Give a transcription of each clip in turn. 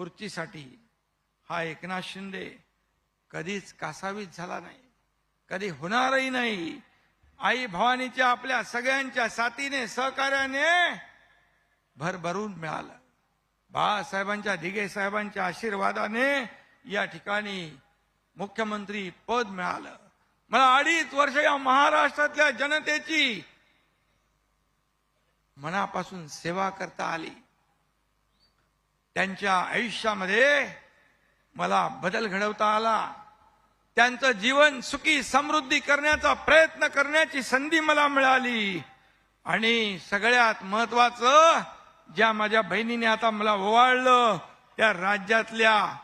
खुर्चीसाठी. हा एकनाथ शिंदे कधीच कासावीस झाला नाही. कधी होणारही नाही. आई भवानीच्या आपल्या सगळ्यांच्या साथीने सहकार्याने भरभरून मिळालं. बाळासाहेबांच्या दिघे साहेबांच्या आशीर्वादाने या ठिकाणी मुख्यमंत्री पद मिळालं. मला अडीच वर्ष या महाराष्ट्रातल्या जनतेची मनापासून सेवा करता आली. त्यांच्या आयुष्यामध्ये मला बदल घडवता आला. त्यांचं जीवन सुखी समृद्धी करण्याचा प्रयत्न करण्याची संधी मला मिळाली. आणि सगळ्यात महत्वाचं ज्या माझ्या बहिणीने आता मला ओवाळलं त्या राज्यातल्या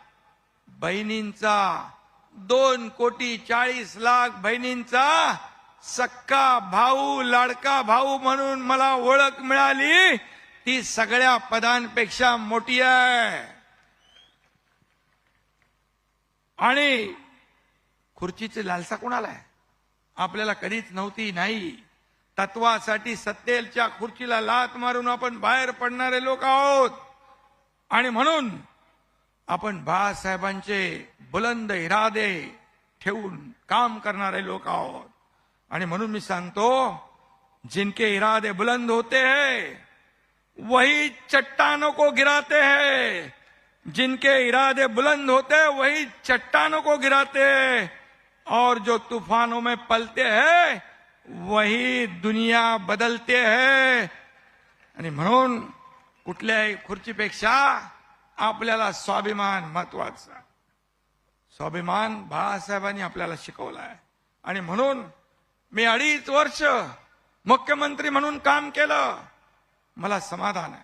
बहिणींचा दोन कोटी चाळीस लाख बहिणींचा सक्का भाऊ लाडका भाऊ म्हणून मला ओळख मिळाली. ती सगळ्या पदांपेक्षा मोठी आहे. आणि खुर्चीची लालसा कोणाला आहे? आपल्याला कधीच नव्हती नाही. तत्वासाठी सत्तेच्या खुर्चीला लात मारून आपण बाहेर पडणारे लोक आहोत. आणि म्हणून आपण बाळासाहेबांचे बुलंद इरादे ठेवून काम करणारे लोक आहोत. आणि म्हणून मी सांगतो जिनके इरादे बुलंद होते हैं वही चट्टानों को गिराते हैं। जिनके इरादे बुलंद होते हैं वही चट्टानों को गिराते हैं। और जो तूफानों में पलते हैं वही दुनिया बदलते हैं। आणि म्हणून कुठल्याही खुर्चीपेक्षा आपल्याला स्वाभिमान महत्त्वाचा स्वाभिमान बाळासाहेबांनी आपल्याला शिकवला आहे. आणि म्हणून मी अडीच वर्ष मुख्यमंत्री म्हणून काम केलं. मला समाधान आहे.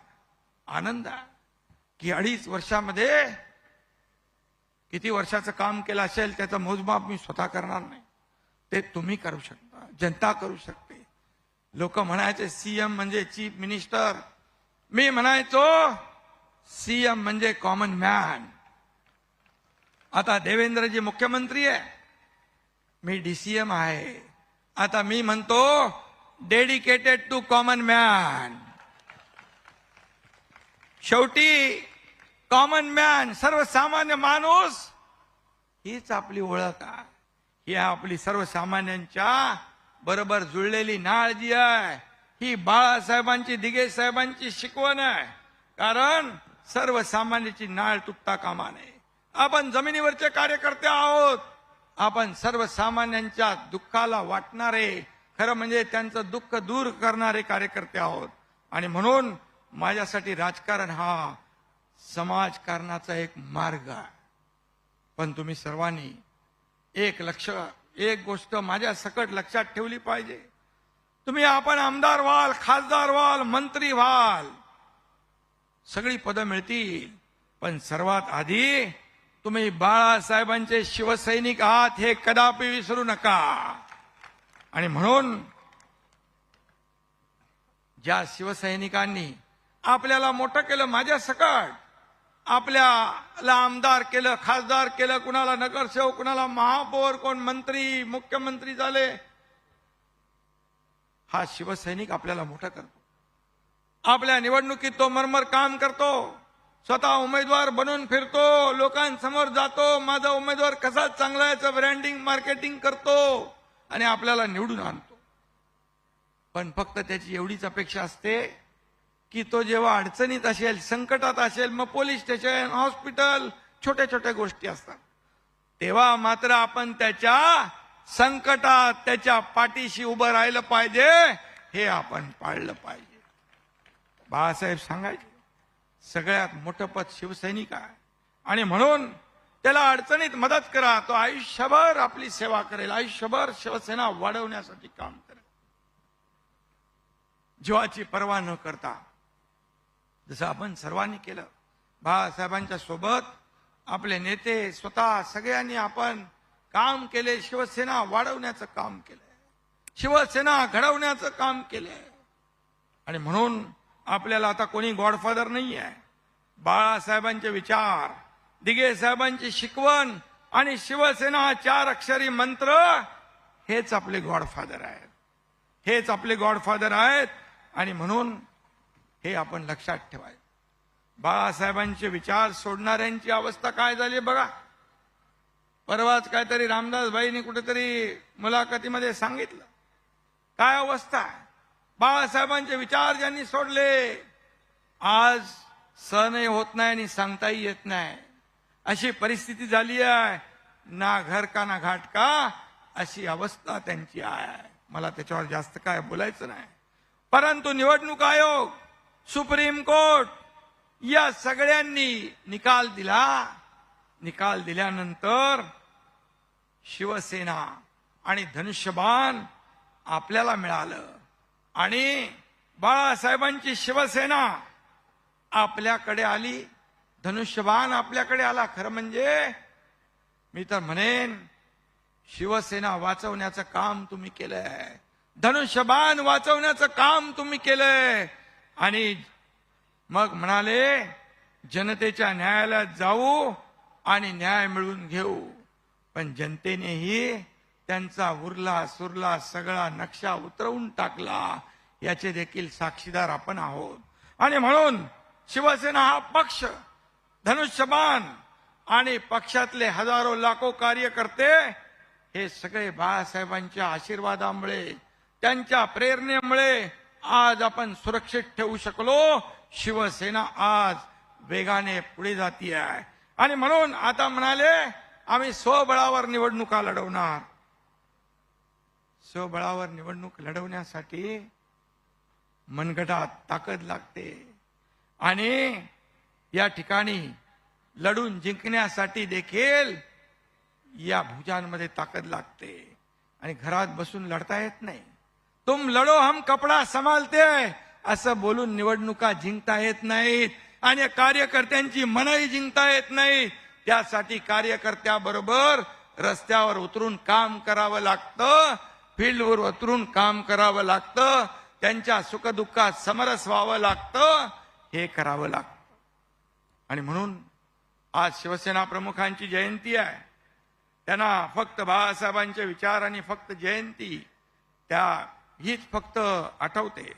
आनंद आहे. की अडीच वर्षामध्ये किती वर्षाचं काम केलं असेल त्याचं मोजमाप मी स्वतः करणार नाही. ते तुम्ही करू शकता. जनता करू शकते. लोक म्हणायचे सीएम म्हणजे चीफ मिनिस्टर. मी म्हणायचो सीएम म्हणजे कॉमन मॅन. आता देवेंद्रजी मुख्यमंत्री आहे. मी डीसीएम आहे. आता मी म्हणतो डेडिकेटेड टू कॉमन मॅन. शेवटी कॉमन मॅन सर्वसामान्य माणूस हीच आपली ओळख आहे. ही आपली सर्वसामान्यांच्या बरोबर जुळलेली नाळ जी आहे. ही बाळासाहेबांची दिगे साहेबांची शिकवण आहे. कारण सर्वसामान्याची नाळ तुटता कामा नये. आपण जमिनीवरचे कार्यकर्ते आहोत. आपण सर्वसामान्यांच्या दुःखाला वाटणारे खरं म्हणजे त्यांचं दुःख दूर करणारे कार्यकर्ते आहोत. आणि म्हणून माझ्यासाठी राजकारण हा समाजकारणाचा एक मार्ग आहे. पण तुम्ही सर्वांनी एक लक्ष एक गोष्ट माझ्या सकट लक्षात ठेवली पाहिजे. तुम्ही आपण आमदार व्हाल खासदार व्हाल मंत्री व्हाल सगळी पदं मिळतील. पण सर्वात आधी तुम्ही बाळासाहेबांचे शिवसैनिक आहात हे कदापि विसरू नका. आणि म्हणून ज्या शिवसैनिकांनी आपल्याला मोठं केलं माझ्या सकाळ आपल्याला आमदार केलं खासदार केलं कुणाला नगरसेवक कुणाला महापौर कोण मंत्री मुख्यमंत्री झाले. हा शिवसैनिक आपल्याला मोठा करतो. आपल्या निवडणुकीत तो मरमर काम करतो. स्वतः उमेदवार बनून फिरतो लोकांसमोर जातो. माझा उमेदवार कसा चांगला याचं ब्रँडिंग मार्केटिंग करतो आणि आपल्याला निवडून आणतो. पण फक्त त्याची एवढीच अपेक्षा असते की तो जेव्हा अडचणीत असेल संकटात असेल मग पोलीस स्टेशन हॉस्पिटल छोट्या छोट्या गोष्टी असतात. तेव्हा मात्र आपण त्याच्या संकटात त्याच्या पाठीशी उभं राहिलं पाहिजे हे आपण पाळलं पाहिजे. बाळासाहेब सांगायचे सगळ्यात मोठं पद शिवसैनिक आहे. आणि म्हणून त्याला अडचणीत मदत करा तो आयुष्यभर आपली सेवा करेल आयुष्यभर शिवसेना वाढवण्यासाठी काम करेल. जीवाची पर्वा न करता जसं आपण सर्वांनी केलं. बाळासाहेबांच्या सोबत आपले नेते स्वतः सगळ्यांनी आपण काम केले. शिवसेना वाढवण्याचं काम केलंय. शिवसेना घडवण्याचं काम केलंय. आणि म्हणून आपल्याला आता कोणी गॉडफादर नाही आहे बाळासाहेबांचे विचार दिगे साहेबांची शिकवण आणि शिवसेना चार अक्षरी मंत्र हेच आपले गॉडफादर आहेत. हेच आपले गॉडफादर आहेत. आणि म्हणून हे आपण लक्षात ठेवाय बाळासाहेबांचे विचार सोडणाऱ्यांची अवस्था काय झाली बघा. परवाच काहीतरी रामदास भाईने कुठेतरी मुलाखतीमध्ये सांगितलं. काय अवस्था आहे? बाळासाहेबांचे विचार ज्यांनी सोडले आज सहनही होत नाही आणि सांगताही येत नाही. अशी परिस्थिती झाली आहे. ना घर का ना घाट का? अशी अवस्था त्यांची आहे. मला त्याच्यावर जास्त काय बोलायचं नाही. परंतु निवडणूक आयोग सुप्रीम कोर्ट या सगळ्यांनी निकाल दिला. निकाल दिल्यानंतर शिवसेना आणि धनुष्यबाण आपल्याला मिळालं. आणि बाळासाहेबांची शिवसेना आपल्याकडे आली. धनुष्यबाण आपल्याकडे आला. खरं म्हणजे मी तर म्हणेन शिवसेना वाचवण्याचं काम तुम्ही केलंय. धनुष्यबाण वाचवण्याचं काम तुम्ही केलंय. आणि मग म्हणाले जनतेच्या न्यायालयात जाऊ आणि न्याय मिळवून घेऊ. पण जनतेनेही त्यांचा उरला सुरला सगळा नक्षा उतरवून टाकला. याचे देखील साक्षीदार आपण आहोत. आणि म्हणून शिवसेना हा पक्ष धनुष्यबाण आणि पक्षातले हजारो लाखो कार्यकर्ते हे सगळे बाळासाहेबांच्या आशीर्वादामुळे त्यांच्या प्रेरणेमुळे आज आपण सुरक्षित ठेवू शकलो. शिवसेना आज वेगाने पुढे जाती आहे. आणि म्हणून आता म्हणाले आम्ही स्वबळावर निवडणुका लढवणार. स्वबळावर निवडणूक लढवण्यासाठी मनगटात ताकद लागते. आणि या ठिकाणी लढून जिंकण्यासाठी देखील या भुजांमध्ये ताकद लागते. आणि घरात बसून लढता येत नाही. तुम लढो हम कपडा संभालते असं बोलून निवडणुका जिंकता येत नाहीत. आणि कार्यकर्त्यांची मनही जिंकता येत नाही त्यासाठी कार्यकर्त्याबरोबर रस्त्यावर उतरून काम करावं लागतं. फील्डवर उतरून काम करावं लागतं. त्यांच्या सुखदुःखात समरस व्हावं लागतं. हे करावं लागतं. आणि म्हणून आज शिवसेना प्रमुखांची जयंती आहे. त्यांना फक्त बाळासाहेबांचे विचार आणि फक्त जयंती त्या हीच फक्त आठवते.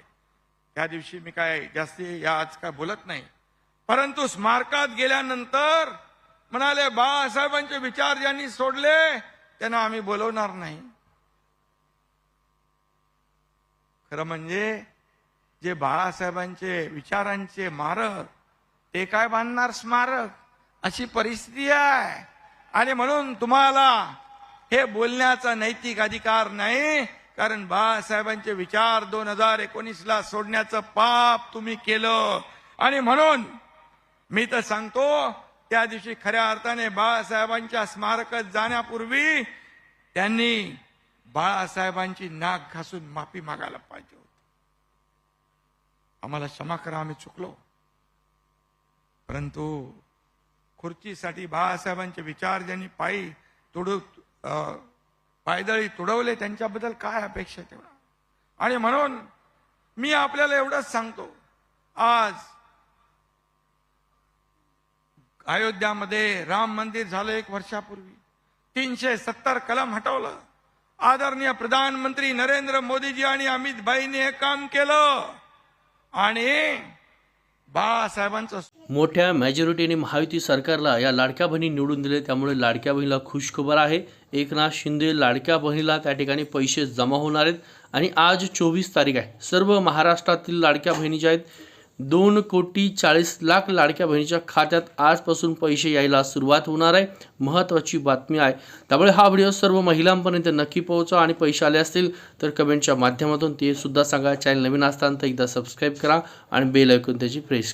त्या दिवशी मी काय जास्ती या आज काय बोलत नाही. परंतु स्मारकात गेल्यानंतर म्हणाले बाळासाहेबांचे विचार ज्यांनी सोडले त्यांना आम्ही बोलवणार नाही. खरं म्हणजे जे बाळासाहेबांचे विचारांचे मारक ते काय बांधणार स्मारक? अशी परिस्थिती आहे. आणि म्हणून तुम्हाला हे बोलण्याचा नैतिक अधिकार नाही कारण बाळासाहेबांचे विचार दोन हजार एकोणीसला सोडण्याचं पाप तुम्ही केलं. आणि म्हणून मी तर सांगतो त्या दिवशी खऱ्या अर्थाने बाळासाहेबांच्या स्मारकात जाण्यापूर्वी त्यांनी बाळासाहेबांची नाक घासून माफी मागायला पाहिजे होती. आम्हाला क्षमा करा आम्ही चुकलो. परंतु खुर्चीसाठी बाळासाहेबांचे विचार ज्यांनी पायी तुडू अं, पायदळी तुडवले त्यांच्याबद्दल काय अपेक्षा तेवढा? आणि म्हणून मी आपल्याला एवढंच सांगतो. आज अयोध्यामध्ये राम मंदिर झालं एक वर्षापूर्वी. तीनशे सत्तर कलम हटवलं. आदरणीय प्रधानमंत्री नरेंद्र मोदीजी आणि अमित भाईने हे काम केलं. आणि बाळासाहेबांचं मोठ्या मेजॉरिटीने महायुती सरकारला या लाडक्या बहिणी निवडून दिले. त्यामुळे लाडक्या बहिणीला खुशखबर आहे. एकनाथ शिंदे लाडक्या बहिणीला त्या ठिकाणी पैसे जमा होणार आहेत. आणि आज चोवीस तारीख आहे. सर्व महाराष्ट्रातील लाडक्या बहिणी ज्या आहेत दोन कोटी चाळीस लाख लाडक्या बहिणीच्या खात्यात आजपासून पैसे यायला सुरुवात होणार आहे. महत्त्वाची बातमी आहे. त्यामुळे हा व्हिडिओ सर्व महिलांपर्यंत नक्की पोहोचा आणि पैसे आले असतील तर कमेंटच्या माध्यमातून ते सुद्धा सांगा. चॅनल नवीन असताना तर एकदा सबस्क्राईब करा आणि बेल ऐकून त्याची प्रेस